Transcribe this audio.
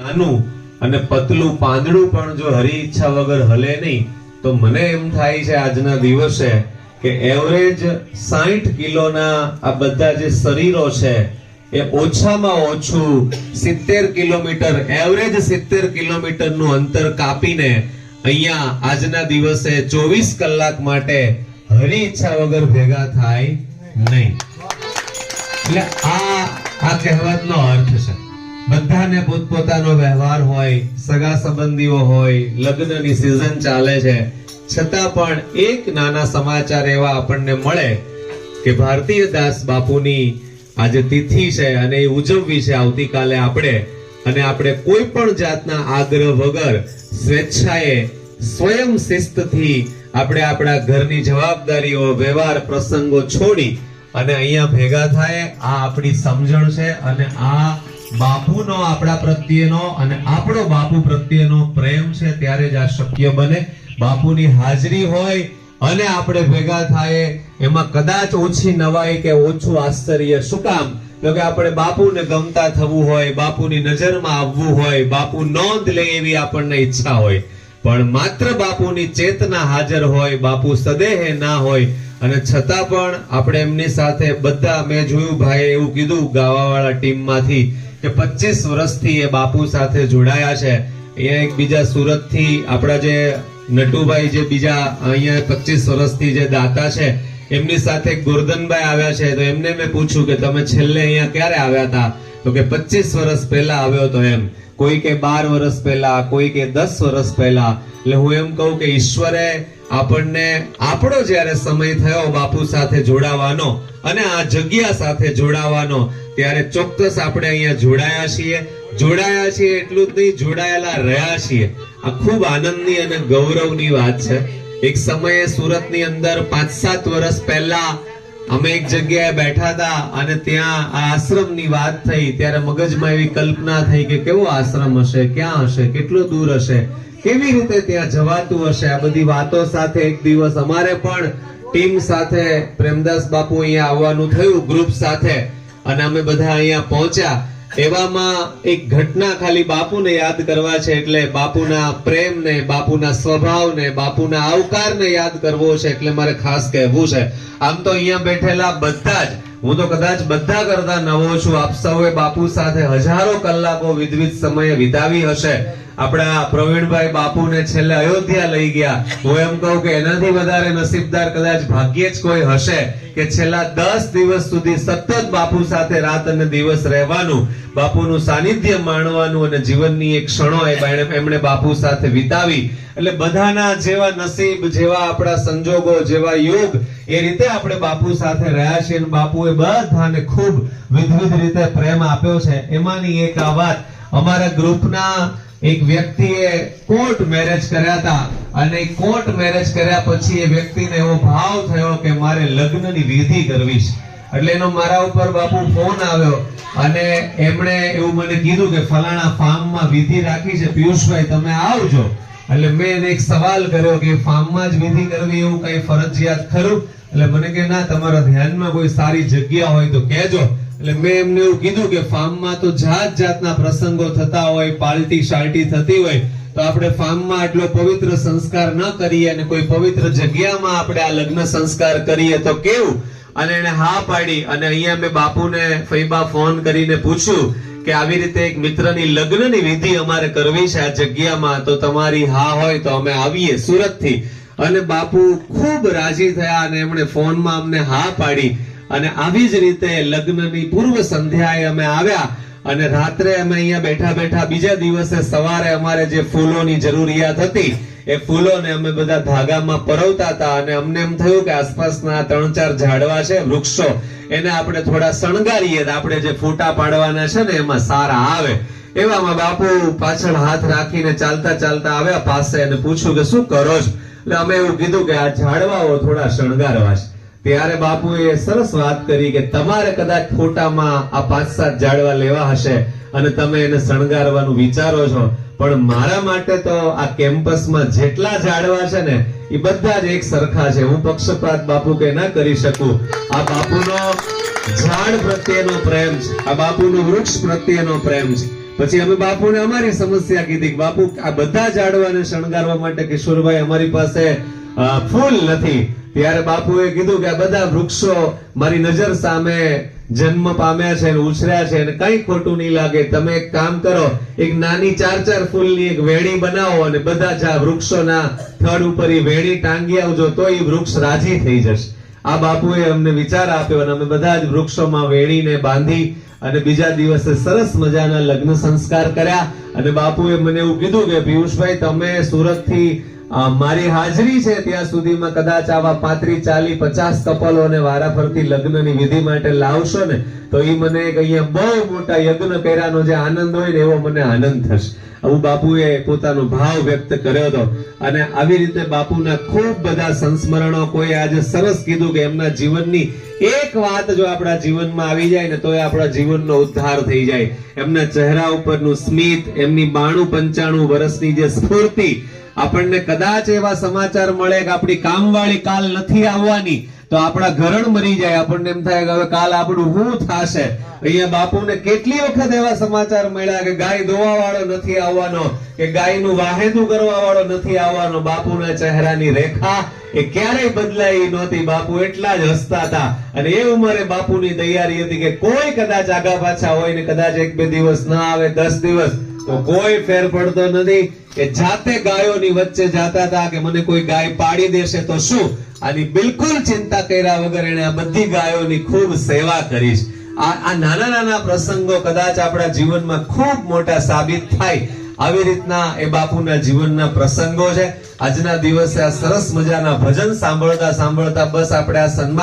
નાનું અને પતલું પાંદડું પણ જો હરી ઈચ્છા વગર હલે નહીં, તો મને એમ થાય છે આજના દિવસે કે એવરેજ સાઠ કિલોના આ બધા જે શરીરો છે, એ ઓછામાં ઓછું સિત્તેર કિલોમીટર એવરેજ સિત્તેર કિલોમીટરનું અંતર કાપીને અહીંયા આજના દિવસે ચોવીસ કલાક માટે હરી ઈચ્છા વગર ભેગા થાય નહીં. એટલે આ આ કહેવતનો અર્થ છે. બધાને પોતપોતાનો વ્યવહાર હોય, સગા સંબંધીઓ હોય, લગ્નની સિઝન ચાલે છે. છતાં પણ એક નાના સમાચાર એવા આપણને મળે કે ભારતીય દાસ બાપુની આજે તિથિ છે અને એ ઉજવવી છે આવતીકાલે આપણે. અને આપણે કોઈ પણ જાતના આગ્રહ વગર સ્વેચ્છાએ સ્વયં શિસ્તથી આપણે આપણા ઘરની જવાબદારીઓ, વ્યવહાર પ્રસંગો છોડી અને અહીંયા ભેગા થાય, આ આપણી સમજણ છે અને આ બાપુનો, આપણા પ્રત્યેનો અને આપણો બાપુ પ્રત્યેનો પ્રેમ છે ત્યારે જ આ શક્ય બને. બાપુની હાજરી હોય અને આપણે ભેગા થાય, એમાં કદાચ ઓછી નવાઈ કે ઓછું આશ્ચર્ય. શું કામ? તો કે આપણે બાપુને ગમતા થવું હોય, બાપુની નજરમાં આવવું હોય, બાપુ નોંધ લે એવી આપણને ઈચ્છા હોય. પણ માત્ર બાપુની ચેતના હાજર હોય, બાપુ સદેહે ના હોય, અને છતાં પણ આપણે એમની સાથે બધા, મેં જોયું ભાઈ એવું કીધું, ગાવાવાળા ટીમમાંથી કે પચીસ વર્ષથી એ બાપુ સાથે જોડાયા છે. અહીંયા એકબીજા સુરત સુરતથી આપણા જે નટુભાઈ જે બીજા અહીંયા પચીસ વર્ષથી જે દાતા છે, એમની સાથે ગોરધનભાઈ આવ્યા છે. તો એમને મેં પૂછ્યું કે તમે છેલ્લે અહીંયા ક્યારે આવ્યા હતા? તો કે પચીસ વર્ષ પહેલા આવ્યો તો એમ. કોઈ કે બાર વર્ષ પહેલા, કોઈ કે દસ વર્ષ પહેલા. એટલે હું એમ કહું કે ઈશ્વરે આપણને આપણો જ્યારે સમય થયો બાપુ સાથે જોડાવાનો અને આ જગ્યા સાથે જોડાવાનો, ત્યારે ચોક્કસ આપણે અહીંયા જોડાયા છીએ. જોડાયા છીએ એટલું જ નહીં, જોડાયેલા રહ્યા છીએ. આ ખૂબ આનંદની અને ગૌરવની વાત છે. એક સમયે સુરતની અંદર પાંચ સાત વર્ષ પહેલા અમે એક જગ્યાએ બેઠા હતા અને ત્યાં આ આશ્રમની વાત થઈ. ત્યારે મગજમાં એવી કલ્પના થઈ કે કેવો આશ્રમ હશે, ક્યાં હશે, કેટલો દૂર હશે? કેવી રીતે ત્યાં જવાતું હશે? આ બધી વાતો સાથે એક દિવસ અમારે પણ ટીમ સાથે, પ્રેમદાસ બાપુ અહીંયા આવવાનું થયું, ગ્રુપ સાથે. અને અમે બધા અહીંયા પહોંચ્યા. એવામાં એક ઘટના ખાલી બાપુને યાદ કરવા છે એટલે બાપુના પ્રેમને, બાપુના સ્વભાવને, બાપુના આવકારને યાદ કરવો છે એટલે મારે ખાસ કહેવું છે. આમ તો અહીંયા બેઠેલા બધા જ, હું તો કદાચ બધા કરતા નવો છું. આપ સૌએ બાપુ સાથે હજારો કલાકો વિધવિધ સમયે વિતાવી હશે. આપણા પ્રવીણભાઈ બાપુને છેલ્લે અયોધ્યા લઈ ગયા. હું એમ કહું કે એનાથી વધારે નસીબદાર કદાચ ભાગ્યે જ કોઈ હશે કે છેલ્લા દસ દિવસ સુધી સતત બાપુ સાથે રાત અને દિવસ રહેવાનું, બાપુનું સાનિધ્ય માણવાનું અને જીવનની એક ક્ષણો એમણે બાપુ સાથે વિતાવી. એટલે બધાના જેવા નસીબ, જેવા આપણા સંજોગો, જેવા યોગ, એ રીતે આપણે બાપુ સાથે રહ્યા છીએ અને બાપુએ બધાને ખૂબ વિધવિધ રીતે પ્રેમ આપ્યો છે. એમાંની એક આ વાત, અમારા ગ્રુપના એક વ્યક્તિએ કોર્ટ મેરેજ કર્યા હતા અને કોર્ટ મેરેજ કર્યા પછી એ વ્યક્તિને એવો ભાવ થયો કે મારે લગ્નની વિધિ કરવી છે. એટલે એનો મારા ઉપર બાપુ ફોન આવ્યો અને એમણે એવું મને કીધું કે ફલાણા ફાર્મમાં વિધિ રાખી છે, પિયુષભાઈ તમે આવજો. એટલે મેં એને એક સવાલ કર્યો કે ફાર્મમાં જ વિધિ કરવી એવું કઈ ફરજિયાત ખરું? એટલે મને કે ના, તમારા ધ્યાનમાં કોઈ સારી જગ્યા હોય તો કહેજો. એટલે મેં એમને એવું કીધું કે ફાર્મમાં તો જાત જાતના પ્રસંગો થતા હોય પાલટી શાલ્ટી થતી હોય, તો આપણે ફાર્મમાં આટલો પવિત્ર સંસ્કાર ન કરીએ અને કોઈ પવિત્ર જગ્યામાં આપણે આ લગ્ન સંસ્કાર કરીએ તો કેવું? અને એને હા પાડી અને અહીંયા મેં બાપુને ફૈબા ફોન કરીને પૂછ્યું કે આવી રીતે એક મિત્રની લગ્નની વિધિ અમારે કરવી છે આ જગ્યામાં, તો તમારી હા હોય તો અમે આવીએ સુરતથી. અને બાપુ ખૂબ રાજી થયા અને એમણે ફોનમાં અમને હા પાડી. અને આવી જ રીતે લગ્નની પૂર્વ સંધ્યાએ અમે આવ્યા અને રાત્રે અમે અહીંયા બેઠા બેઠા બીજા દિવસે સવારે અમારે જે ફૂલોની જરૂરિયાત હતી, એ ફૂલોને અમે બધા ધાગામાં પરોવતા હતા અને અમને એમ થયું કે આસપાસના ત્રણ ચાર ઝાડવા છે, વૃક્ષો, એને આપણે થોડા શણગારીએ આપણે જે ફોટા પાડવાના છે ને એમાં સારા આવે. એવામાં બાપુ પાછળ હાથ રાખીને ચાલતા ચાલતા આવ્યા પાસે અને પૂછ્યું કે શું કરો છો? એટલે અમે એવું કીધું કે આ ઝાડવાઓ થોડા શણગારવા છે. ત્યારે બાપુએ સરસ વાત કરી કે તમારે કદાચ ફોટામાં આ પાંચ સાત જાડવા લેવા હશે અને તમે એને શણગારવાનું વિચારો છો. પણ મારા માટે તો આ કેમ્પસમાં જેટલા જાડવા છે ને, એ બધા જ એક સરખા છે. હું પક્ષપાત બાપુ કે ના કરી શકું. આ બાપુનો ઝાડ પ્રત્યેનો પ્રેમ છે. આ બાપુનો વૃક્ષ પ્રત્યેનો પ્રેમ છે. પછી અમે બાપુને અમારી સમસ્યા કીધી બાપુ, આ બધા જાડવાને શણગારવા માટે કિશોરભાઈ અમારી પાસે ફૂલ નથી. ત્યારે બાપુએ કીધું કે બધા વૃક્ષો મારી નજર સામે જન્મ પામ્યા છે ઉછર્યા છે કઈ ખોટું નહીં લાગે. તમે એક કામ કરો, એક નાની ચાર ચાર ફૂલની એક વેણી બનાવો અને બધા જ વૃક્ષોના થડ ઉપર એ વેણી ટાંગી આવજો તો એ વૃક્ષ રાજી થઈ જશે. આ બાપુએ અમને વિચાર આપ્યો અને અમે બધા જ વૃક્ષોમાં વેણીને બાંધી અને બીજા દિવસે સરસ મજાના લગ્ન સંસ્કાર કર્યા. અને બાપુએ મને એવું કીધું કે, પિયુષભાઈ, તમે સુરતથી મારી હાજરી છે ત્યાં સુધીમાં કદાચ આવા પાંત્રીસ ચાલી પચાસ કપલોને વારાફરતી લગ્નની વિધિ માટે લાવશો ને, તો એ મને અહીંયા બહુ મોટા યજ્ઞ કર્યાનો જે આનંદ હોય ને એવો મને આનંદ થશે. આવું બાપુએ પોતાનો ભાવ વ્યક્ત કર્યો હતો. અને આવી રીતે બાપુના ખૂબ બધા સંસ્મરણો કોઈ આજે સરસ કીધું કે એમના જીવનની એક વાત જો આપણા જીવનમાં આવી જાય ને તો એ આપણા જીવનનો ઉદ્ધાર થઈ જાય. એમના ચહેરા ઉપરનું સ્મિત, એમની બાણું પંચાણું વર્ષની જે સ્ફૂર્તિ આપણને કદાચ એવા સમાચાર મળે કે આપણી કામવાળી કાલ નથી આવવાની, તો આપણા ઘરણ મરી જાય. આપણને એમ થાય કે હવે કાલ આપણું હું થશે? અહીંયા બાપુને કેટલી વખત એવા સમાચાર મળ્યા કે ગાય ધોવા વાળો નથી આવવાનો, કે ગાયનું વાહેદું કરવા વાળો નથી આવવાનો. બાપુના ચહેરાની રેખા એ ક્યારેય બદલાઈ નહોતી. બાપુ એટલા જ હસતા હતા. અને એ ઉંમરે બાપુની તૈયારી હતી કે કોઈ કદાચ આગા પાછા હોય ને કદાચ એક બે દિવસ ના આવે, દસ દિવસ. તો કોઈ ફેર પડતો નથી કે જાતે ગાયોની વચ્ચે જાતા હતા કે મને કોઈ ગાય પાડી દેશે તો શું? આની બિલકુલ ચિંતા કર્યા વગર એને આ બધી ગાયોની ખૂબ સેવા કરીશ આ નાના નાના પ્રસંગો કદાચ આપણા જીવનમાં ખૂબ મોટા સાબિત થાય આવી રીતના એ બાપુના જીવનના પ્રસંગો છે. આજના દિવસે આ સરસ મજાના ભજન સાંભળતા સાંભળતા બસ આપણે આ સન્માન